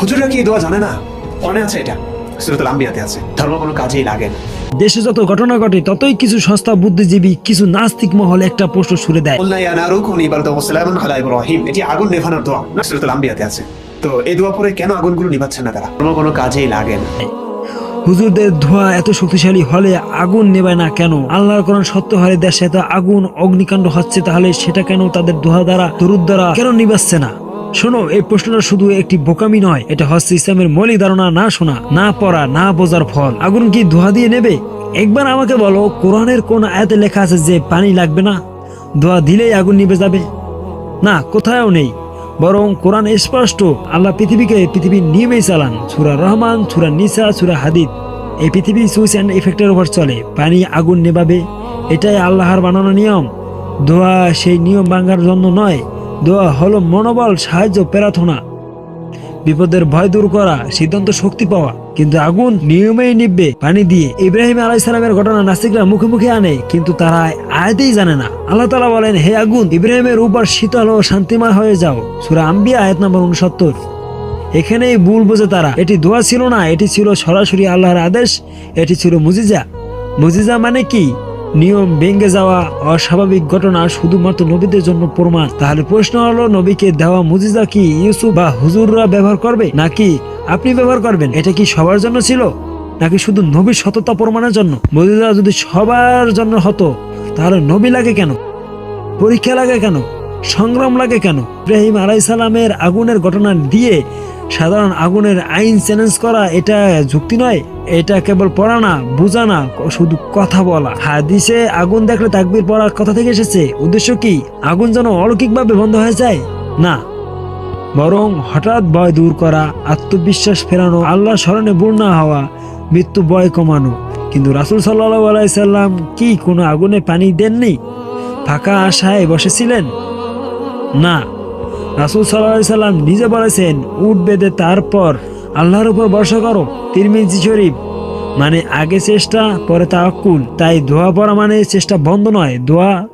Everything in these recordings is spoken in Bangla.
হুজুররা কি দোয়া জানে না? মনে আছে এটা? সুরতুল আম্বিয়াতে আছে। ধর্ম কোনো কাজেই লাগে না। দেশে যত ঘটনা ঘটে ততই কিছু সস্তা বুদ্ধিজীবী কিছু নাস্তিক মহল একটা প্রশ্ন সুরে দেয়। আল্লাহ নারু কুনি বারদা ওয়া সালামান আলা ইব্রাহিম। এটি আগুন নেভানোর দোয়া সুরতুল আম্বিয়াতে আছে। তো এই দোয়া পরে কেন আগুনগুলো নিভাচ্ছে না তারা? ধর্ম কোনো কাজেই লাগে না। হুজুরদের ধোয়া এত শক্তিশালী হলে আগুন নেবায় না কেন? আল্লাহর কোরআন সত্য হলে দেশে এত আগুন অগ্নিকাণ্ড হচ্ছে তাহলে সেটা কেন তাদের ধোয়া দ্বারা দরুদ দ্বারা কেন নিবাচ্ছে না? শোনো, এই প্রশ্নটা শুধু একটি বোকামি নয়, এটা হচ্ছে ইসলামের মৌলিক ধারণা না শোনা, না পড়া, না বোঝার ফল। আগুন কি ধোয়া দিয়ে নেবে? একবার আমাকে বলো, কোরআনের কোন আয়াতে লেখা আছে যে পানি লাগবে না? ধোয়া দিলেই আগুন নিভে যাবে? না কোথাও নেই। বরং কোরআন স্পষ্ট, আল্লাহ পৃথিবীকে পৃথিবীর নিয়মেই চালান। সুরা রহমান, সুরা নিসা, সুরা হাদিদ। এই পৃথিবী সুইচ অ্যান্ড ইফেক্টের উপর চলে। পানি আগুন নেবাবে এটাই আল্লাহর বানানো নিয়ম। দোয়া সেই নিয়ম ভাঙার জন্য নয় দোয়া হলো মনোবল, সাহায্য, প্রার্থনা। বিপদের ভয় দূর করা, সিদ্ধান্ত শক্তি পাওয়া। কিন্তু আগুন নিয়মেই নিববে পানি দিয়ে। ইব্রাহিম আলাই সালামের ঘটনা নাস্তিকরা মুখে মুখে আনে, কিন্তু তারা আয়াতেই জানে না। আল্লাহ তালা বলেন, হে আগুন, ইব্রাহিমের উপর শীতল ও শান্তিময় হয়ে যাও। সুরা আম্বিয়া, আয়াত নম্বর উনসত্তর। এখানেই ভুল বোঝে তারা। এটি দোয়া ছিল না, এটি ছিল সরাসরি আল্লাহর আদেশ, এটি ছিল মুজিজা। মুজিজা মানে কি? নিয়ম ভেঙে যাওয়া অস্বাভাবিক ঘটনা শুধুমাত্র নবীদের জন্য প্রমাণ। তাহলে প্রশ্ন হলো, নবীকে দেওয়া মুজিজা কি ইউসুফ বা হুজুররা ব্যবহার করবে? নাকি আপনি ব্যবহার করবেন? এটা কি সবার জন্য ছিল? নাকি শুধু নবীর সততা প্রমাণের জন্য? মুজিজা যদি সবার জন্য হতো, তাহলে নবী লাগে কেন? পরীক্ষা লাগে কেন? সংগ্রাম লাগে কেন? ইব্রাহিম আলাই সালামের আগুনের ঘটনা দিয়ে সাধারণ আগুনের আইন চ্যালেঞ্জ করা, এটা যুক্তি নয়। এটা কেবল পড়া না বোঝা না শুধু কথা বলা। হাদিসে আগুন দেখলে তাকবির পড়ার কথা থেকে এসেছে। উদ্দেশ্য কি? আগুন যেন অলৌকিকভাবে বন্ধ হয়ে যায়? না। বরং হঠাৎ ভয় দূর করা, আত্মবিশ্বাস ফেরানো আল্লাহ স্মরণে বূর্ণা হওয়া, মৃত্যু ভয় কমানো। কিন্তু রাসুল সাল্লাহ আলাইসাল্লাম কি কোনো আগুনে পানি দেননি? ফাঁকা আশায় বসেছিলেন? না। রাসুল সাল্লাহ সাল্লাম নিজে বলেছেন উঠ বেঁধে তারপর আল্লাহর উপর ভরসা করো তিরমিজি শরীফ। মানে আগে চেষ্টা পরে তাওয়াক্কুল। তাই দোয়া পড়া মানে চেষ্টা বন্ধ নয় দোয়া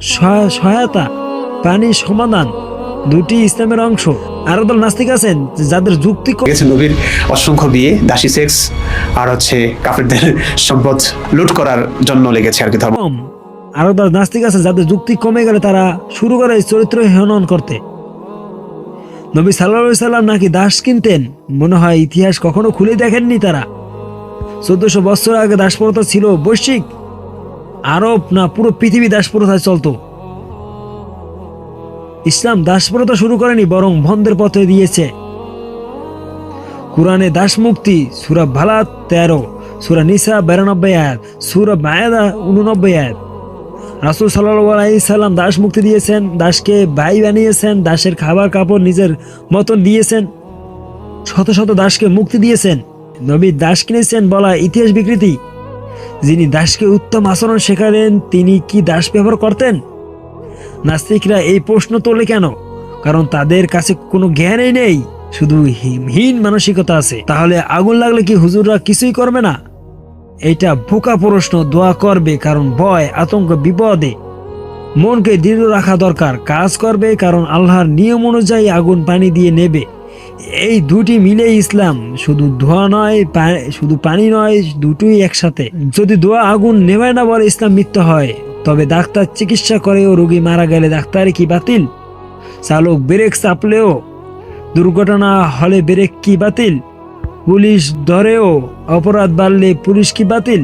সহায়তা পানি সমাধান। দুটি ইসলামের অংশ। আরও দল নাস্তিক আছেন যাদের যুক্তি ক- গেছে নবীর অসংখ্য বিয়ে দাসী সেক্স আর হচ্ছে কাফেরদের সম্পদ লুট করার জন্য লেগেছে আর কি ধর্ম। কম আরও দল নাস্তিক আছে যাদের যুক্তি কমে গেলে তারা শুরু করে চরিত্র হনন করতে। নবী সাল্লা সাল্লাম নাকি দাস কিনতেন? মনে হয় ইতিহাস কখনো খুলে দেখেননি তারা। চোদ্দশো বছর আগে দাসপ্রথা ছিল বৈশ্বিক। আরব না পুরো পৃথিবী দাসপ্রথায় চলতো। ইসলাম দাসপ্রথা শুরু করেনি, বরং বন্ধের পথে দিয়েছে। কোরআনে দাস মুক্তি, সুরা ভালা তেরো, সুরা নিসা বিরানব্বই আয়াত, সুরা মায়াদা উননব্বই আয়াত। রাসুল সাল্লাহ সাল্লাম দাস মুক্তি দিয়েছেন, দাসকে ভাই বানিয়েছেন, দাসের খাবার কাপড় নিজের মতন দিয়েছেন, শত শত দাসকে মুক্তি দিয়েছেন। নবী দাস কিনেছেন বলা ইতিহাস বিকৃতি। যিনি দাসকে উত্তম আচরণ শেখালেন, তিনি কি দাস ব্যবহার করতেন? নাস্তিকরা এই প্রশ্ন তোলে কেন? কারণ তাদের কাছে কোনো জ্ঞানই নেই, শুধু হিমহীন মানসিকতা আছে। তাহলে আগুন লাগলে কি হুজুররা কিছুই করবে না? এটা বোকা প্রশ্ন, দোয়া করবে, কারণ ভয়, আতঙ্ক, বিপদে। মনকে দৃঢ় রাখা দরকার, কাজ করবে, কারণ আল্লাহর নিয়ম অনুযায়ী আগুন পানি দিয়ে নেবে। এই দুটি মিলে ইসলাম, শুধু ধোয়া নয় শুধু পানি নয়, দুটোই একসাথে। যদি দোয়া আগুন নেভায় না বলে ইসলাম মিথ্যা হয়, তবে ডাক্তার চিকিৎসা করেও রোগী মারা গেলে ডাক্তারে কি বাতিল? চালক ব্রেক চাপলেও দুর্ঘটনা হলে ব্রেক কি বাতিল? পুলিশ ধরেও অপরাধ বাড়লে পুলিশ কি বাতিল?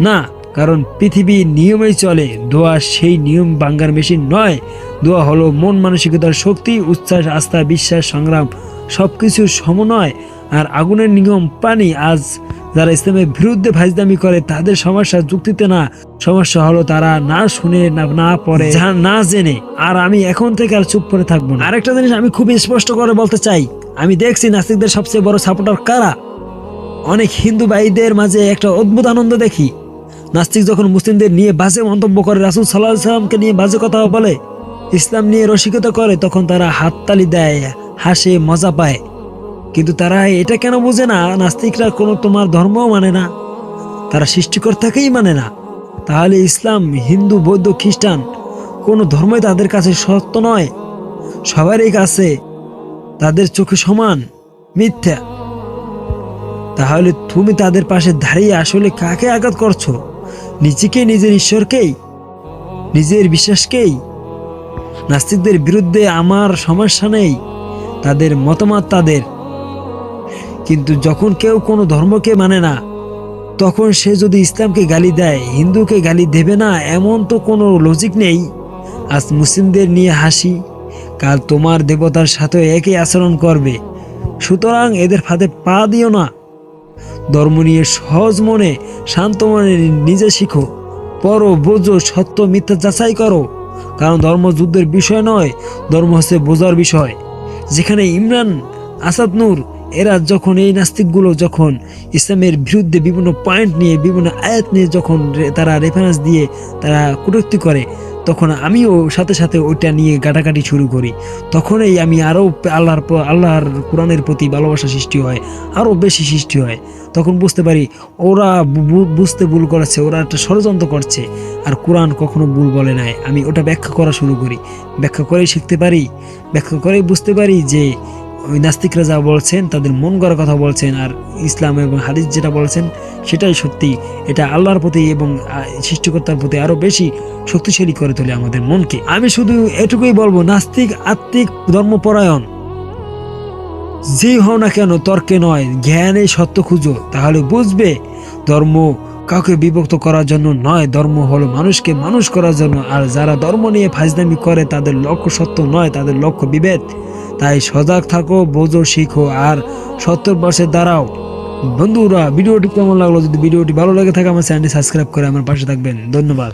না, কারণ পৃথিবী নিয়মেই চলে। দোয়া সেই নিয়ম বাঙ্গার মেশিন নয়। দোয়া হলো মন মানসিকতার শক্তি, উচ্ছ্বাস, আস্থা, বিশ্বাস, সংগ্রাম সব কিছুর সমন্বয়। আর আগুনের নিয়ম পানি, আজ যারা ইসলামের বিরুদ্ধে ভাইজদামি করে, তাদের সমস্যা যুক্তিতে না। সমস্যা হলো তারা না শুনে না পড়ে। না জেনে, আর আমি এখন থেকে আর চুপ করে থাকব না। আরেকটা জিনিস আমি খুবই স্পষ্ট করে বলতে চাই। আমি দেখছি নাস্তিকদের সবচেয়ে বড় সাপোর্টার কারা? অনেক হিন্দু ভাইদের মাঝে একটা অদ্ভুত আনন্দ দেখি। নাস্তিক যখন মুসলিমদের নিয়ে বাজে মন্তব্য করে, রাসুল সাল্লাহ সাল্লামকে নিয়ে বাজে কথা বলে, ইসলাম নিয়ে রসিকতা করে, তখন তারা হাততালি দেয়, হাসে, মজা পায়। কিন্তু তারা এটা কেন বোঝে না? নাস্তিকরা কোনো তোমার ধর্মও মানে না। তারা সৃষ্টিকর্তাকেই মানে না। তাহলে ইসলাম, হিন্দু, বৌদ্ধ, খ্রিস্টান, কোনো ধর্মই তাদের কাছে সত্য নয়। সবারই কাছে তাদের চোখে সমান, মিথ্যা। তাহলে তুমি তাদের পাশে দাঁড়িয়ে আসলে কাকে আঘাত করছ? নিজেকে, নিজের ঈশ্বরকেই? নিজের বিশ্বাসকেই? নাস্তিকদের বিরুদ্ধে আমার সমস্যা নেই। তাদের মতামত তাদের। কিন্তু যখন কেউ কোনো ধর্মকে মানে না, তখন সে যদি ইসলামকে গালি দেয়, হিন্দুকে গালি দেবে না, এমন তো কোনো লজিক নেই। আজ মুসলিমদের নিয়ে হাসি, কাল তোমার দেবতার সাথে একই আচরণ করবে, সুতরাং এদের ফাঁদে পা দিও না। ধর্ম নিয়ে সহজ মনে, শান্ত মনে নিজে শিখো, পড়ো, বোঝো, সত্য, মিথ্যা যাচাই করো। কারণ ধর্ম যুদ্ধের বিষয় নয়, ধর্ম হচ্ছে বোঝার বিষয়। যেখানে ইমরান, আসাদ নূর এরা যখন এই নাস্তিকগুলো যখন ইসলামের বিরুদ্ধে বিভিন্ন পয়েন্ট নিয়ে, বিভিন্ন আয়াত নিয়ে যখন তারা রেফারেন্স দিয়ে তারা কটূক্তি করে, তখন আমিও সাথে সাথে ওইটা নিয়ে গাটাগাটি শুরু করি। তখনই আমি আরও আল্লাহর আল্লাহর কোরআনের প্রতি ভালোবাসা সৃষ্টি হয়, আরও বেশি সৃষ্টি হয়। তখন বুঝতে পারি ওরা বুঝতে ভুল করেছে, ওরা একটা ষড়যন্ত্র করছে, আর কোরআন কখনো ভুল বলে নাই। আমি ওটা ব্যাখ্যা করা শুরু করি। ব্যাখ্যা করেই শিখতে পারি, ব্যাখ্যা করেই বুঝতে পারি যে ওই নাস্তিকরা যা বলছেন, তাদের মন গড়া কথা বলছেন, আর ইসলাম এবং হাদিস যেটা বলছেন, সেটাই সত্যি। এটা আল্লাহর প্রতি এবং সৃষ্টিকর্তার প্রতি আরও বেশি শক্তিশালী করে তোলে আমাদের মনকে। আমি শুধু এটুকুই বলব, নাস্তিক, আত্মিক ধর্মপরায়ণ, যেই হও না কেন তর্কে নয়, জ্ঞানে সত্য খুঁজো, তাহলে বুঝবে ধর্ম কাউকে বিভক্ত করার জন্য নয়, ধর্ম হলো মানুষকে মানুষ করার জন্য, আর যারা ধর্ম নিয়ে ফাজদামি করে, তাদের লক্ষ্য সত্য নয়, তাদের লক্ষ্য বিভেদ। তাই সজাগ থাকো, বোঝো, শিখো আর সত্তর বর্ষে দাঁড়াও। বন্ধুরা, ভিডিওটি কেমন লাগল? যদি ভিডিওটি ভালো লাগে থাকে, আমার চ্যানেলটি সাবস্ক্রাইব করে আমার পাশে থাকবেন। ধন্যবাদ।